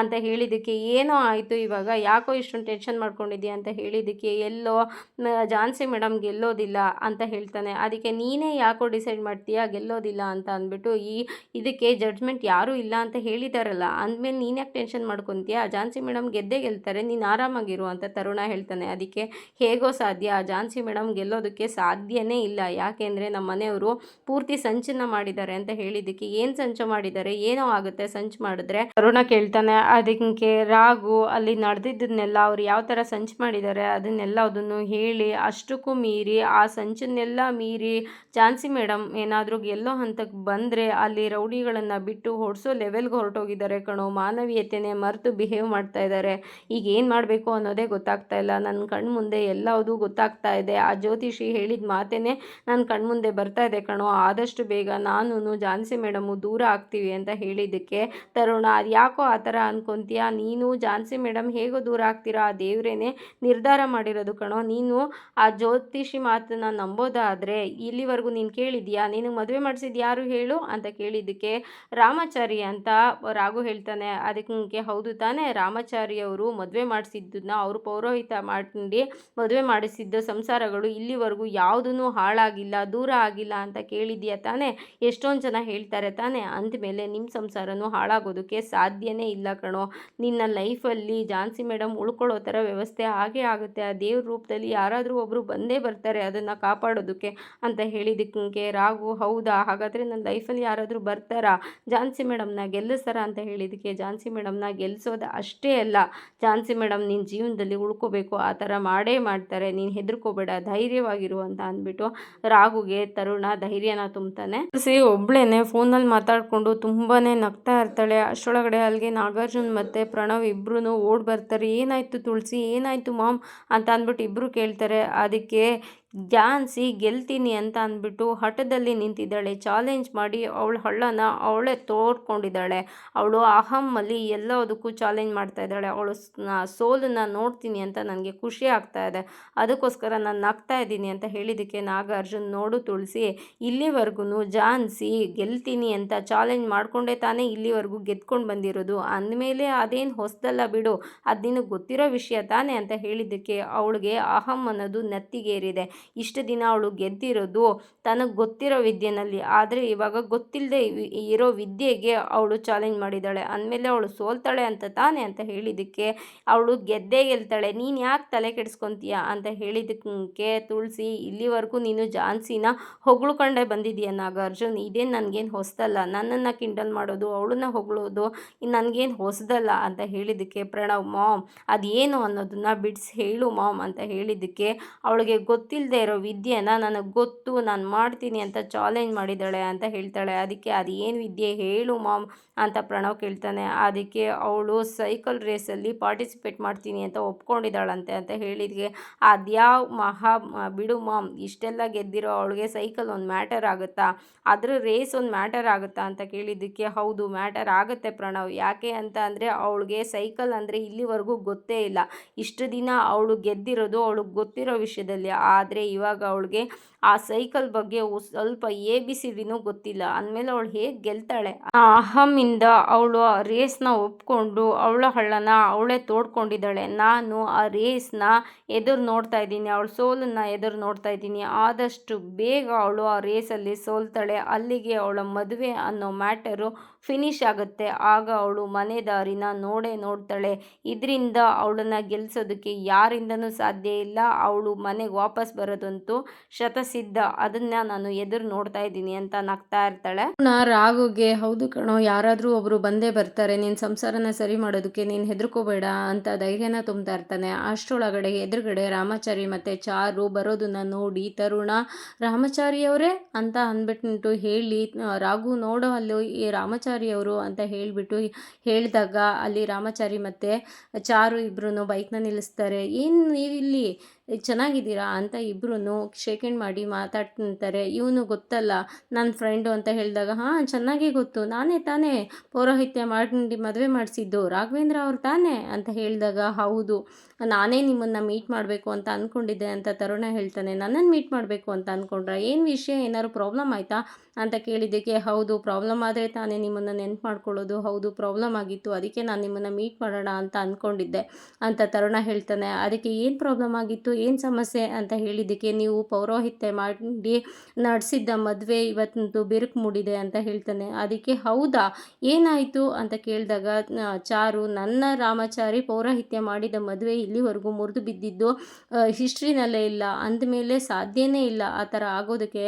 ಅಂತ ಹೇಳಿದ್ದಕ್ಕೆ ಏನೋ ಆಯಿತು ಇವಾಗ. ಯಾಕೋ ಇಷ್ಟೊಂದು ಟೆನ್ಷನ್ ಮಾಡ್ಕೊಂಡಿದ್ದೀಯ ಅಂತ ಹೇಳಿದ್ದಕ್ಕೆ, ಎಲ್ಲೋ ಜಾನ್ಸಿ ಮೇಡಮ್ ಗೆಲ್ಲೋದಿಲ್ಲ ಅಂತ ಹೇಳ್ತಾನೆ. ಅದಕ್ಕೆ ನೀನೇ ಯಾಕೋ ಡಿಸೈಡ್ ಮಾಡ್ತೀಯಾ? ಗೆಲ್ಲೋದಿಲ್ಲ ಅಂತ ಅಂದ್ಬಿಟ್ಟು ಈ ಇದಕ್ಕೆ ಅದಕ್ಕೆ ಜಡ್ಜ್ಮೆಂಟ್ ಯಾರೂ ಇಲ್ಲ ಅಂತ ಹೇಳಿದಾರಲ್ಲ, ಅಂದಮೇಲೆ ನೀನು ಟೆನ್ಷನ್ ಮಾಡ್ಕೊತೀಯ? ಝಾನ್ಸಿ ಮೇಡಮ್ ಗೆದ್ದೇ ಗೆಲ್ತಾರೆ, ನೀನು ಆರಾಮಾಗಿರು ಅಂತ ತರುಣ ಹೇಳ್ತಾನೆ. ಅದಕ್ಕೆ ಹೇಗೋ ಸಾಧ್ಯ, ಆ ಝಾನ್ಸಿ ಮೇಡಮ್ ಗೆಲ್ಲೋದಕ್ಕೆ ಸಾಧ್ಯನೇ ಇಲ್ಲ. ಯಾಕೆಂದರೆ ನಮ್ಮ ಮನೆಯವರು ಪೂರ್ತಿ ಸಂಚನ ಮಾಡಿದ್ದಾರೆ ಅಂತ ಹೇಳಿದ್ದಕ್ಕೆ ಏನು ಸಂಚು ಮಾಡಿದ್ದಾರೆ, ಏನೋ ಆಗುತ್ತೆ ಸಂಚು ಮಾಡಿದ್ರೆ ತರುಣ ಕೇಳ್ತಾನೆ. ಅದಕ್ಕೆ ರಾಗು ಅಲ್ಲಿ ನಡೆದಿದ್ದನ್ನೆಲ್ಲ ಅವ್ರು ಯಾವ ಥರ ಸಂಚು ಮಾಡಿದ್ದಾರೆ ಅದನ್ನೆಲ್ಲ ಅದನ್ನು ಹೇಳಿ ಅಷ್ಟಕ್ಕೂ ಮೀರಿ, ಆ ಸಂಚನ್ನೆಲ್ಲ ಮೀರಿ ಝಾನ್ಸಿ ಮೇಡಮ್ ಏನಾದರೂ ಗೆಲ್ಲೋ ಹಂತಕ್ಕೆ ಬಂದರೆ ಅಲ್ಲಿ ರೌಡಿಗಳನ್ನು ಬಿಟ್ಟು ಹೊಡ್ಸೋ ಲೆವೆಲ್ಗೆ ಹೊರಟೋಗಿದ್ದಾರೆ ಕಣೋ. ಮಾನವೀಯತೆನೇ ಮರೆತು ಬಿಹೇವ್ ಮಾಡ್ತಾ ಇದ್ದಾರೆ. ಈಗ ಏನು ಮಾಡಬೇಕು ಅನ್ನೋದೇ ಗೊತ್ತಾಗ್ತಾ ಇಲ್ಲ. ನನ್ನ ಕಣ್ಣು ಮುಂದೆ ಎಲ್ಲವುದು ಗೊತ್ತಾಗ್ತಾ ಇದೆ. ಆ ಜ್ಯೋತಿಷಿ ಹೇಳಿದ ಮಾತೇನೆ ನನ್ನ ಕಣ್ಮುಂದೆ ಬರ್ತಾ ಇದೆ ಕಣೋ. ಆದಷ್ಟು ಬೇಗ ನಾನು ಝಾನ್ಸಿ ಮೇಡಮು ದೂರ ಆಗ್ತೀವಿ ಅಂತ ಹೇಳಿದ್ದಕ್ಕೆ. ತರುಣ, ಅದು ಯಾಕೋ ಆ ಥರ ಅನ್ಕೊಂತೀಯ? ನೀನು ಝಾನ್ಸಿ ಮೇಡಮ್ ಹೇಗೋ ದೂರ ಆಗ್ತೀರಾ? ಆ ದೇವ್ರೇನೆ ನಿರ್ಧಾರ ಮಾಡಿರೋದು ಕಣೋ. ನೀನು ಆ ಜ್ಯೋತಿಷಿ ಮಾತನ್ನ ನಂಬೋದಾದರೆ ಇಲ್ಲಿವರೆಗೂ ನೀನು ಕೇಳಿದ್ಯಾ ನಿನಗೆ ಮದುವೆ ಮಾಡಿಸಿದ್ಯಾರು ಹೇಳು ಅಂತ ಕೇಳಿದ್ದಕ್ಕೆ ರಾಮಾಚಾರಿ ಅಂತ ರಾಘು ಹೇಳ್ತಾನೆ. ಅದಕ್ಕೆ ಹೌದು ತಾನೇ, ರಾಮಾಚಾರಿ ಅವರು ಮದುವೆ ಮಾಡಿಸಿದ್ದನ್ನ ಅವರು ಪೌರೋಹಿತ ಮಾಡಿ ಮದುವೆ ಮಾಡಿಸಿದ್ದ ಸಂಸಾರಗಳು ಇಲ್ಲಿವರೆಗೂ ಯಾವುದೂ ಹಾಳಾಗಿಲ್ಲ, ದೂರ ಆಗಿಲ್ಲ ಅಂತ ಕೇಳಿದೀಯ ತಾನೇ? ಎಷ್ಟೊಂದು ಜನ ಹೇಳ್ತಾರೆ ತಾನೇ, ಅಂದಮೇಲೆ ನಿಮ್ಮ ಸಂಸಾರನೂ ಹಾಳಾಗೋದಕ್ಕೆ ಸಾಧ್ಯನೇ ಇಲ್ಲ ಕಣೋ. ನಿನ್ನ ಲೈಫಲ್ಲಿ ಜಾನ್ಸಿ ಮೇಡಮ್ ಉಳ್ಕೊಳ್ಳೋ ಥರ ವ್ಯವಸ್ಥೆ ಹಾಗೆ ಆಗುತ್ತೆ. ಆ ದೇವ್ರ ರೂಪದಲ್ಲಿ ಯಾರಾದರೂ ಒಬ್ಬರು ಬಂದೇ ಬರ್ತಾರೆ, ಅದನ್ನು ಕಾಪಾಡೋದಕ್ಕೆ ಅಂತ ಹೇಳಿದಕ್ಕೆ ರಾಘು ಹೌದಾ? ಹಾಗಾದರೆ ನನ್ನ ಲೈಫಲ್ಲಿ ಯಾರಾದರೂ ಬರ್ತಾರಾ? ಝಾನ್ಸಿ ಮೇಡಮ್ನ ಗೆಲ್ಲಿಸ್ತಾರ ಅಂತ ಹೇಳಿದ್ದಕ್ಕೆ ಝಾನ್ಸಿ ಮೇಡಮ್ನ ಗೆಲ್ಲಿಸೋದು ಅಷ್ಟೇ ಅಲ್ಲ. ಝಾನ್ಸಿ ಮೇಡಮ್ ನಿನ್ನ ಜೀವನದಲ್ಲಿ ಉಳ್ಕೋಬೇಕು, ಆ ಥರ ಮಾಡೇ ಮಾಡ್ತಾರೆ, ನೀನು ಹೆದರ್ಕೋಬೇಡ ಧೈರ್ಯವಾಗಿರು ಅಂತ ಅಂದ್ಬಿಟ್ಟು ರಾಗುಗೆ ತರುಣ ಧೈರ್ಯನ ತುಂಬ್ತಾನೆ. ಸಿ, ಒಬ್ಳೇನೆ ಫೋನಲ್ಲಿ ಮಾತಾಡಿಕೊಂಡು ತುಂಬಾ ನಗ್ತಾ ಇರ್ತಾಳೆ. ಅಷ್ಟೊಳಗಡೆ ಅಲ್ಲಿಗೆ ನಾಗಾರ್ಜುನ್ ಮತ್ತು ಪ್ರಣವ್ ಇಬ್ಬರೂ ಓಡ್ ಬರ್ತಾರೆ. ಏನಾಯಿತು ತುಳಸಿ? ಏನಾಯಿತು ಮಾಮ್? ಅಂತ ಅಂದ್ಬಿಟ್ಟು ಇಬ್ಬರು ಕೇಳ್ತಾರೆ. ಅದಕ್ಕೆ ಝಾನ್ಸಿ ಗೆಲ್ತೀನಿ ಅಂತ ಅಂದ್ಬಿಟ್ಟು ಹಠದಲ್ಲಿ ನಿಂತಿದ್ದಾಳೆ. ಚಾಲೆಂಜ್ ಮಾಡಿ ಅವಳ ಹಳ್ಳನ ಅವಳೇ ತೋರ್ಕೊಂಡಿದ್ದಾಳೆ. ಅವಳು ಅಹಮ್ಮಲ್ಲಿ ಎಲ್ಲದಕ್ಕೂ ಚಾಲೆಂಜ್ ಮಾಡ್ತಾ ಇದ್ದಾಳೆ. ಅವಳು ಸೋಲನ್ನ ನೋಡ್ತೀನಿ ಅಂತ ನನಗೆ ಖುಷಿ ಆಗ್ತಾ ಇದೆ. ಅದಕ್ಕೋಸ್ಕರ ನಾನು ನಗ್ತಾ ಇದ್ದೀನಿ ಅಂತ ಹೇಳಿದ್ದಕ್ಕೆ ನಾಗಾರ್ಜುನ್ ನೋಡು ತುಳಸಿ ಇಲ್ಲಿವರೆಗೂ ಜಾನ್ಸಿ ಗೆಲ್ತೀನಿ ಅಂತ ಚಾಲೆಂಜ್ ಮಾಡಿಕೊಂಡೇ ತಾನೇ ಇಲ್ಲಿವರೆಗೂ ಗೆದ್ಕೊಂಡು ಬಂದಿರೋದು. ಅಂದಮೇಲೆ ಅದೇನು ಹೊಸದಲ್ಲ ಬಿಡು. ಅದು ನಿನಗೆ ಗೊತ್ತಿರೋ ವಿಷಯ ತಾನೇ ಅಂತ ಹೇಳಿದ್ದಕ್ಕೆ ಅವಳಿಗೆ ಅಹಮ್ ಅನ್ನೋದು ನೆತ್ತಿಗೇರಿದೆ. ಇಷ್ಟು ದಿನ ಅವಳು ಗೆದ್ದಿರೋದು ತನಗೆ ಗೊತ್ತಿರೋ ವಿದ್ಯೆನಲ್ಲಿ, ಆದರೆ ಇವಾಗ ಗೊತ್ತಿಲ್ಲದೆ ಇರೋ ವಿದ್ಯೆಗೆ ಅವಳು ಚಾಲೆಂಜ್ ಮಾಡಿದ್ದಾಳೆ. ಅಂದಮೇಲೆ ಅವಳು ಸೋಲ್ತಾಳೆ ಅಂತ ತಾನೇ ಅಂತ ಹೇಳಿದ್ದಕ್ಕೆ ಅವಳು ಗೆದ್ದೇ ಗೆಲ್ತಾಳೆ. ನೀನು ಯಾಕೆ ತಲೆ ಕೆಡಿಸ್ಕೊತೀಯ ಅಂತ ಹೇಳಿದ್ದಕ್ಕೆ ತುಳಸಿ, ಇಲ್ಲಿವರೆಗೂ ನೀನು ಝಾನ್ಸಿನ ಹೊಗಳ್ಕೊಂಡೇ ಬಂದಿದೀಯ ನಾಗಾರ್ಜುನ್. ಇದೇನು ನನಗೇನು ಹೊಸದಲ್ಲ ನನ್ನನ್ನು ಕಿಂಡಲ್ ಮಾಡೋದು, ಅವಳನ್ನ ಹೊಗಳೋದು ನನಗೇನು ಹೊಸದಲ್ಲ ಅಂತ ಹೇಳಿದ್ದಕ್ಕೆ ಪ್ರಣವ್, ಮಾಮ್, ಅದೇನು ಅನ್ನೋದನ್ನ ಬಿಡಿಸಿ, ಹೇಳು ಮಾಮ್ ಅಂತ ಹೇಳಿದ್ದಕ್ಕೆ ಅವಳಿಗೆ ಗೊತ್ತಿಲ್ಲದೆ ಇರೋ ವಿದ್ಯೆನ ನನಗೆ ಗೊತ್ತು, ನಾನು ಮಾಡ್ತೀನಿ ಅಂತ ಚಾಲೆಂಜ್ ಮಾಡಿದ್ದಾಳೆ ಅಂತ ಹೇಳ್ತಾಳೆ. ಅದಕ್ಕೆ ಅದು ವಿದ್ಯೆ ಹೇಳು ಮಾಮ್ ಅಂತ ಪ್ರಣವ್ ಕೇಳ್ತಾನೆ. ಅದಕ್ಕೆ ಅವಳು ಸೈಕಲ್ ರೇಸಲ್ಲಿ ಪಾರ್ಟಿಸಿಪೇಟ್ ಮಾಡ್ತೀನಿ ಅಂತ ಒಪ್ಕೊಂಡಿದ್ದಾಳಂತೆ ಅಂತ ಹೇಳಿದ್ಗೆ. ಅದ್ಯಾವ ಮಹಾ, ಬಿಡು ಮಾಮ್, ಇಷ್ಟೆಲ್ಲ ಗೆದ್ದಿರೋ ಅವಳಿಗೆ ಸೈಕಲ್ ಒಂದು ಮ್ಯಾಟರ್ ಆಗುತ್ತಾ? ಅದರ ರೇಸ್ ಒಂದು ಮ್ಯಾಟರ್ ಆಗುತ್ತಾ ಅಂತ ಕೇಳಿದ್ದಕ್ಕೆ ಹೌದು ಮ್ಯಾಟರ್ ಆಗುತ್ತೆ ಪ್ರಣವ್. ಯಾಕೆ ಅಂತ ಅಂದರೆ ಅವಳಿಗೆ ಸೈಕಲ್ ಅಂದರೆ ಇಲ್ಲಿವರೆಗೂ ಗೊತ್ತೇ ಇಲ್ಲ. ಇಷ್ಟು ದಿನ ಅವಳು ಗೆದ್ದಿರೋದು ಅವಳಿಗೆ ಗೊತ್ತಿರೋ ವಿಷಯದಲ್ಲಿ. ಆದರೆ ಇವಾಗ ಅವಳಿಗೆ ಆ ಸೈಕಲ್ ಬಗ್ಗೆ ಸ್ವಲ್ಪ ಎ ಬಿ ಸಿ ಡಿನೂ ಗೊತ್ತಿಲ್ಲ. ಅಂದಮೇಲೆ ಅವಳು ಹೇಗೆ ಗೆಲ್ತಾಳೆ? ಆ ಅಹಮಿಂದ ಅವಳು ಆ ರೇಸ್ನ ಒಪ್ಕೊಂಡು ಅವಳ ಹಳ್ಳನ ಅವಳೇ ತೋಡ್ಕೊಂಡಿದ್ದಾಳೆ. ನಾನು ಆ ರೇಸ್ನ ಎದುರು ನೋಡ್ತಾ ಇದ್ದೀನಿ. ಅವಳ ಸೋಲನ್ನು ಎದುರು ನೋಡ್ತಾ ಇದ್ದೀನಿ. ಆದಷ್ಟು ಬೇಗ ಅವಳು ಆ ರೇಸಲ್ಲಿ ಸೋಲ್ತಾಳೆ. ಅಲ್ಲಿಗೆ ಅವಳ ಮದುವೆ ಅನ್ನೋ ಮ್ಯಾಟರು ಫಿನಿಶ್ ಆಗುತ್ತೆ. ಆಗ ಅವಳು ಮನೆ ದಾರಿನ ನೋಡೇ ನೋಡ್ತಾಳೆ. ಇದರಿಂದ ಅವಳನ್ನ ಗೆಲ್ಲಿಸೋದಕ್ಕೆ ಯಾರಿಂದನೂ ಸಾಧ್ಯ ಇಲ್ಲ. ಅವಳು ಮನೆಗೆ ವಾಪಸ್ ಬರೋದಂತೂ ಶತಸಿದ್ಧ. ಅದನ್ನ ನಾನು ಎದುರು ನೋಡ್ತಾ ಇದ್ದೀನಿ ಅಂತ ನಗ್ತಾ ಇರ್ತಾಳೆ. ರಾಗುಗೆ, ಹೌದು ಕಣೋ, ಯಾರಾದರೂ ಒಬ್ರು ಬಂದೇ ಬರ್ತಾರೆ. ನಿನ್ನ ಸಂಸಾರನ ಸರಿ ಮಾಡೋದಕ್ಕೆ ನೀನು ಹೆದರ್ಕೋಬೇಡ ಅಂತ ಧೈರ್ಯನ ತುಂಬ್ತಾ ಇರ್ತಾನೆ. ಅಷ್ಟರೊಳಗಡೆ ಎದುರುಗಡೆ ರಾಮಾಚಾರಿ ಮತ್ತೆ ಚಾರು ಬರೋದನ್ನ ನೋಡಿ, ತರುಣ, ರಾಮಚಾರಿಯವರೇ ಅಂತ ಅಂದ್ಬಿಟ್ಟು ಹೇಳಿ ರಾಘು ನೋಡೋ ಅಲ್ಲಿ, ಈ ರಾಮಚಾರಿಯವರು ಅಂತ ಹೇಳಿಬಿಟ್ಟು ಹೇಳಿದಾಗ ಅಲ್ಲಿ ರಾಮಚಾರಿ ಮತ್ತೆ ಚಾರು ಇಬ್ರು ಬೈಕ್ನ ನಿಲ್ಲಿಸ್ತಾರೆ. ಏನು ನೀವಿಲ್ಲಿ? ಚೆನ್ನಾಗಿದ್ದೀರಾ ಅಂತ ಇಬ್ಬರೂ ಶೇಕ್ ಮಾಡಿ ಮಾತಾಡ್ತಾರೆ ಇವನು ಗೊತ್ತಲ್ಲ ನನ್ನ ಫ್ರೆಂಡು ಅಂತ ಹೇಳಿದಾಗ, ಹಾಂ, ಚೆನ್ನಾಗೇ ಗೊತ್ತು, ನಾನೇ ತಾನೇ ಪೌರೋಹಿತ್ಯ ಮಾಡಿ ಮದುವೆ ಮಾಡಿಸಿದ್ದು, ರಾಘವೇಂದ್ರ ಅವ್ರು ತಾನೇ? ಅಂತ ಹೇಳಿದಾಗ, ಹೌದು. ನಾನೇ ನಿಮ್ಮನ್ನು ಮೀಟ್ ಮಾಡಬೇಕು ಅಂತ ಅಂದ್ಕೊಂಡಿದ್ದೆ ಅಂತ ತರುಣ ಹೇಳ್ತಾನೆ. ನನ್ನನ್ನು ಮೀಟ್ ಮಾಡಬೇಕು ಅಂತ ಅಂದ್ಕೊಂಡ್ರೆ ಏನು ವಿಷಯ? ಏನಾದ್ರು ಪ್ರಾಬ್ಲಮ್ ಆಯಿತಾ? ಅಂತ ಕೇಳಿದ್ದಕ್ಕೆ, ಹೌದು ಪ್ರಾಬ್ಲಮ್ ಆದರೆ ತಾನೇ ನಿಮ್ಮನ್ನು ನೆನ್ಪು ಮಾಡ್ಕೊಳ್ಳೋದು. ಹೌದು ಪ್ರಾಬ್ಲಮ್ ಆಗಿತ್ತು. ಅದಕ್ಕೆ ನಾನು ನಿಮ್ಮನ್ನು ಮೀಟ್ ಮಾಡೋಣ ಅಂತ ಅಂದ್ಕೊಂಡಿದ್ದೆ ಅಂತ ತರುಣ ಹೇಳ್ತಾನೆ. ಅದಕ್ಕೆ ಏನು ಪ್ರಾಬ್ಲಮ್ ಆಗಿತ್ತು? ಏನು ಸಮಸ್ಯೆ? ಅಂತ ಹೇಳಿದ್ದಕ್ಕೆ, ನೀವು ಪೌರೋಹಿತ್ಯ ಮಾಡಿ ನಡೆಸಿದ್ದ ಮದುವೆ ಇವತ್ತಂತು ಬಿರುಕು ಮೂಡಿದೆ, ಅಂತ ಹೇಳ್ತಾನೆ. ಅದಕ್ಕೆ ಹೌದಾ? ಏನಾಯಿತು? ಅಂತ ಕೇಳಿದಾಗ ಚಾರು, ನನ್ನ ರಾಮಚಾರಿ ಪೌರೋಹಿತ್ಯ ಮಾಡಿದ ಮದುವೆ ಇಲ್ಲಿವರೆಗೂ ಮುರಿದು ಬಿದ್ದಿದ್ದು ಹಿಸ್ಟ್ರಿನಲ್ಲೇ ಇಲ್ಲ, ಅಂದಮೇಲೆ ಸಾಧ್ಯನೇ ಇಲ್ಲ ಆ ಥರ ಆಗೋದಕ್ಕೆ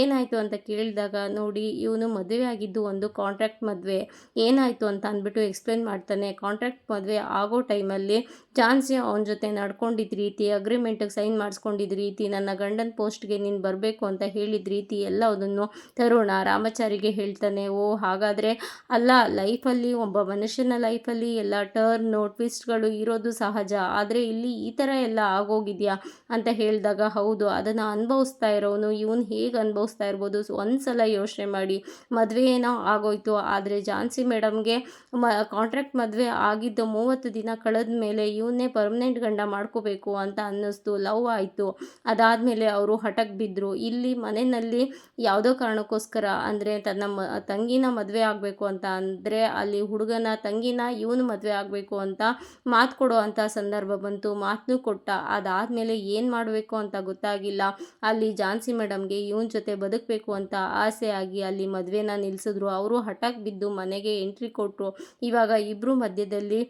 ಏನಾಯಿತು ಅಂತ ಕೇಳಿದಾಗ, ನೋಡಿ, ಇವನು ಮದುವೆ ಆಗಿದ್ದು ಒಂದು ಕಾಂಟ್ರಾಕ್ಟ್ ಮದುವೆ. ಏನಾಯಿತು ಅಂತ ಅಂದ್ಬಿಟ್ಟು ಎಕ್ಸ್ಪ್ಲೇನ್ ಮಾಡ್ತಾನೆ. ಕಾಂಟ್ರಾಕ್ಟ್ ಮದುವೆ ಆಗೋ ಟೈಮಲ್ಲಿ ಝಾನ್ಸಿ ಅವನ ಜೊತೆ ನಡ್ಕೊಂಡಿದ್ದ ರೀತಿ, ಅಗ್ರಿಮೆಂಟಿಗೆ ಸೈನ್ ಮಾಡಿಸ್ಕೊಂಡಿದ್ದ ರೀತಿ, ನನ್ನ ಗಂಡನ ಪೋಸ್ಟ್ಗೆ ನೀನು ಬರಬೇಕು ಅಂತ ಹೇಳಿದ ರೀತಿ ಎಲ್ಲ ಅದನ್ನು ತರುಣ, ರಾಮಚಾರಿಗೆ ಹೇಳ್ತಾನೆ, ಓ, ಹಾಗಾದರೆ ಅಲ್ಲ, ಲೈಫಲ್ಲಿ, ಒಬ್ಬ ಮನುಷ್ಯನ ಲೈಫಲ್ಲಿ ಎಲ್ಲ ಟರ್ನ್, ಟ್ವಿಸ್ಟ್ಗಳು ಇರೋದು ಸಹಜ. ಆದರೆ ಇಲ್ಲಿ ಈ ಥರ ಎಲ್ಲ ಆಗೋಗಿದೆಯಾ ಅಂತ ಹೇಳಿದಾಗ, ಹೌದು, ಅದನ್ನು ಅನುಭವಿಸ್ತಾ ಇರೋನು, ಇವನು ಹೇಗೆ ಅನುಭವಿಸ್ತಾ ಇರ್ಬೋದು ಒಂದು ಸಲ ಯೋಚನೆ ಮಾಡಿ. ಮದುವೆ ಏನೋ ಆಗೋಯ್ತು, ಆದರೆ ಝಾನ್ಸಿ ಮೇಡಮ್ಗೆ ಮ ಕಾಂಟ್ರಾಕ್ಟ್ ಮದುವೆ ಆಗಿದ್ದು ಮೂವತ್ತು ದಿನ ಕಳೆದ ಮೇಲೆ ಇವನ್ನೇ ಪರ್ಮನೆಂಟ್ ಗಂಡ ಮಾಡ್ಕೋಬೇಕು ಅಂತ ಅನ್ನಿಸ್ತು, ಲವ್ ಆಯಿತು. ಅದಾದಮೇಲೆ ಅವರು ಹಠಕ್ಕೆ ಬಿದ್ದರು ಇಲ್ಲಿ ಮನೆಯಲ್ಲಿ ಯಾವುದೋ ಕಾರಣಕ್ಕೋಸ್ಕರ, ಅಂದರೆ ತನ್ನ ಮ, ತಂಗಿನ ಮದುವೆ ಆಗಬೇಕು ಅಂತ ಅಂದರೆ ಅಲ್ಲಿ ಹುಡುಗನ ತಂಗಿನ ಇವನು ಮದುವೆ ಆಗಬೇಕು ಅಂತ ಮಾತು ಕೊಡೋ ಅಂಥ ಸಂದರ್ಭ ಬಂತು ಮಾತನ್ನು ಕೊಟ್ಟ. ಅದಾದಮೇಲೆ ಏನು ಮಾಡಬೇಕು ಅಂತ ಗೊತ್ತಾಗಿಲ್ಲ. ಅಲ್ಲಿ ಝಾನ್ಸಿ ಮೇಡಮ್ಗೆ ಇವನ ಜೊತೆ ಬದುಕಬೇಕು ಅಂತ ಆಸೆ ಆಗಿ ಅಲ್ಲಿ ಮದುವೆನ ನಿಲ್ಲಿಸಿದ್ರು ಅವರು ಹಠಕ್ಕೆ ಬಿದ್ದು ಮನೆಗೆ ಎಂಟ್ರಿ ಕೊಟ್ಟರು ಇವಾಗ ಇಬ್ಬರು ಮಧ್ಯದಲ್ಲಿ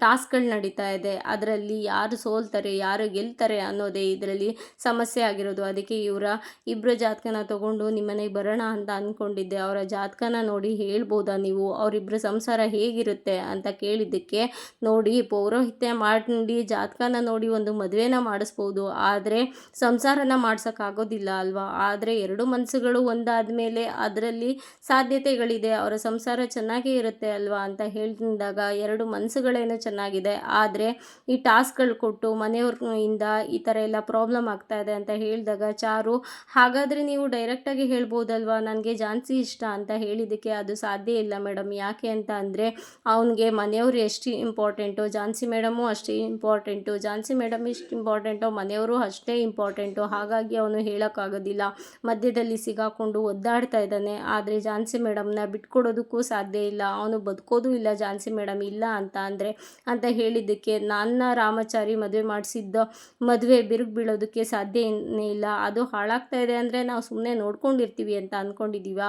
ಟಾಸ್ಕ್ಗಳು ನಡೀತಾ ಇದೆ. ಅದರಲ್ಲಿ ಯಾರು ಸೋಲ್ತಾರೆ, ಯಾರು ಗೆಲ್ತಾರೆ ಅನ್ನೋದೇ ಇದರಲ್ಲಿ ಸಮಸ್ಯೆ ಆಗಿರೋದು. ಅದಕ್ಕೆ ಇವರ ಇಬ್ಬರ ಜಾತಕನ ತೊಗೊಂಡು ನಿಮ್ಮನೆಗೆ ಬರೋಣ ಅಂತ ಅಂದ್ಕೊಂಡಿದ್ದೆ ಅವರ ಜಾತಕನ ನೋಡಿ ಹೇಳ್ಬೋದಾ ನೀವು? ಅವರಿಬ್ಬರ ಸಂಸಾರ ಹೇಗಿರುತ್ತೆ ಅಂತ ಕೇಳಿದ್ದಕ್ಕೆ ನೋಡಿ ಪೌರೋಹಿತ್ಯ ಮಾಡಿ ಜಾತಕನ ನೋಡಿ ಒಂದು ಮದುವೆನ ಮಾಡಿಸ್ಬೋದು. ಆದರೆ ಸಂಸಾರನ ಮಾಡ್ಸೋಕ್ಕಾಗೋದಿಲ್ಲ ಅಲ್ವಾ? ಆದರೆ ಎರಡು ಮನಸ್ಸುಗಳು ಒಂದಾದ ಮೇಲೆ ಅದರಲ್ಲಿ ಸಾಧ್ಯತೆಗಳಿದೆ. ಅವರ ಸಂಸಾರ ಚೆನ್ನಾಗೇ ಇರುತ್ತೆ ಅಲ್ವಾ? ಅಂತ ಹೇಳಿದಾಗ ಎರಡು ಮನಸ್ಸುಗಳು ಗಳೇನೋ ಚೆನ್ನಾಗಿದೆ, ಆದರೆ ಈ ಟಾಸ್ಕ್ಗಳು ಕೊಟ್ಟು ಮನೆಯವ್ರಿಂದ ಈ ಥರ ಎಲ್ಲ ಪ್ರಾಬ್ಲಮ್ ಆಗ್ತಾ ಇದೆ ಅಂತ ಹೇಳಿದಾಗ, ಚಾರು ಹಾಗಾದರೆ ನೀವು ಡೈರೆಕ್ಟಾಗಿ ಹೇಳ್ಬೋದಲ್ವಾ? ನನಗೆ ಜಾನ್ಸಿ ಇಷ್ಟ ಅಂತ ಹೇಳಿದ್ದಕ್ಕೆ ಅದು ಸಾಧ್ಯ ಇಲ್ಲ ಮೇಡಮ್ ಯಾಕೆ ಅಂತ ಅಂದರೆ, ಅವನಿಗೆ ಮನೆಯವರು ಎಷ್ಟು ಇಂಪಾರ್ಟೆಂಟು ಜಾನ್ಸಿ ಮೇಡಮು ಅಷ್ಟೇ ಇಂಪಾರ್ಟೆಂಟು ಜಾನ್ಸಿ ಮೇಡಮ್ ಎಷ್ಟು ಇಂಪಾರ್ಟೆಂಟು ಮನೆಯವರು ಅಷ್ಟೇ ಇಂಪಾರ್ಟೆಂಟು ಹಾಗಾಗಿ ಅವನು ಹೇಳೋಕ್ಕಾಗೋದಿಲ್ಲ. ಮಧ್ಯದಲ್ಲಿ ಸಿಗಾಕೊಂಡು ಒದ್ದಾಡ್ತಾ ಇದ್ದಾನೆ. ಆದರೆ ಜಾನ್ಸಿ ಮೇಡಮ್ನ ಬಿಟ್ಕೊಡೋದಕ್ಕೂ ಸಾಧ್ಯ ಇಲ್ಲ. ಅವನು ಬದುಕೋದು ಇಲ್ಲ ಜಾನ್ಸಿ ಮೇಡಮ್. ಇಲ್ಲ ಅಂತ ಅಂದರೆ ಅಂತ ಹೇಳಿದ್ದಕ್ಕೆ ನನ್ನ ರಾಮಚಾರಿ ಮದುವೆ ಮಾಡಿಸಿದ್ದ ಮದುವೆ ಬಿರುಕು ಬೀಳೋದಕ್ಕೆ ಸಾಧ್ಯನೇ ಇಲ್ಲ. ಅದು ಹಾಳಾಗ್ತಾ ಇದೆ ಅಂದರೆ ನಾವು ಸುಮ್ಮನೆ ನೋಡ್ಕೊಂಡಿರ್ತೀವಿ ಅಂತ ಅಂದ್ಕೊಂಡಿದ್ದೀವ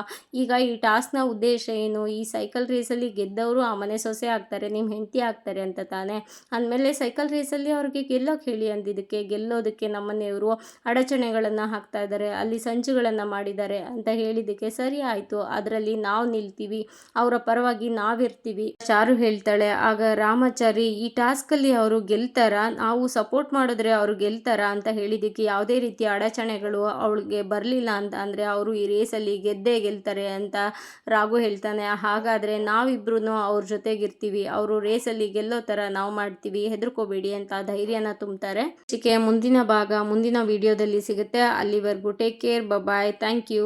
ಈಗ ಈ ಟಾಸ್ಕ್ನ ಉದ್ದೇಶ ಏನು? ಈ ಸೈಕಲ್ ರೇಸಲ್ಲಿ ಗೆದ್ದವರು ಆ ಮನೆ ಸೊಸೆ ಆಗ್ತಾರೆ ನಿಮ್ಮ ಹೆಂಡತಿ ಆಗ್ತಾರೆ ಅಂತ ತಾನೇ? ಅಂದಮೇಲೆ ಸೈಕಲ್ ರೇಸಲ್ಲಿ ಅವ್ರಿಗೆ ಗೆಲ್ಲೋಕೆ ಹೇಳಿ ಅಂದಿದ್ದಕ್ಕೆ, ಗೆಲ್ಲೋದಕ್ಕೆ ನಮ್ಮನೆಯವರು ಅಡಚಣೆಗಳನ್ನು ಹಾಕ್ತಾ ಇದ್ದಾರೆ, ಅಲ್ಲಿ ಸಂಚುಗಳನ್ನು ಮಾಡಿದ್ದಾರೆ ಅಂತ ಹೇಳಿದ್ದಕ್ಕೆ ಸರಿ ಆಯಿತು. ಅದರಲ್ಲಿ ನಾವು ನಿಲ್ತೀವಿ. ಅವರ ಪರವಾಗಿ ನಾವಿರ್ತೀವಿ ಚಾರು ಹೇಳ್ತಾಳೆ, ಆಗ ರಾಮಾಚಾರಿ, ಈ ಟಾಸ್ಕಲ್ಲಿ ಅವರು ಗೆಲ್ತಾರ, ನಾವು ಸಪೋರ್ಟ್ ಮಾಡಿದ್ರೆ ಅವರು ಗೆಲ್ತಾರ ಅಂತ ಹೇಳಿದ್ದಕ್ಕೆ ಯಾವುದೇ ರೀತಿಯ ಅಡಚಣೆಗಳು ಅವಳಿಗೆ ಬರಲಿಲ್ಲ ಅಂತ ಅಂದರೆ ಅವರು ಈ ರೇಸಲ್ಲಿ ಗೆದ್ದೇ ಗೆಲ್ತಾರೆ ಅಂತ ರಾಘು ಹೇಳ್ತಾನೆ. ಹಾಗಾದರೆ ನಾವಿಬ್ರು ಅವ್ರ ಜೊತೆಗಿರ್ತೀವಿ. ಅವರು ರೇಸಲ್ಲಿ ಗೆಲ್ಲೋ ಥರ ನಾವು ಮಾಡ್ತೀವಿ. ಹೆದರ್ಕೋಬೇಡಿ ಅಂತ ಧೈರ್ಯನ ತುಂಬ್ತಾರೆ. ಚಿಕೆ ಮುಂದಿನ ಭಾಗ ಮುಂದಿನ ವಿಡಿಯೋದಲ್ಲಿ ಸಿಗುತ್ತೆ. ಅಲ್ಲಿವರೆಗೂ take care bye thank you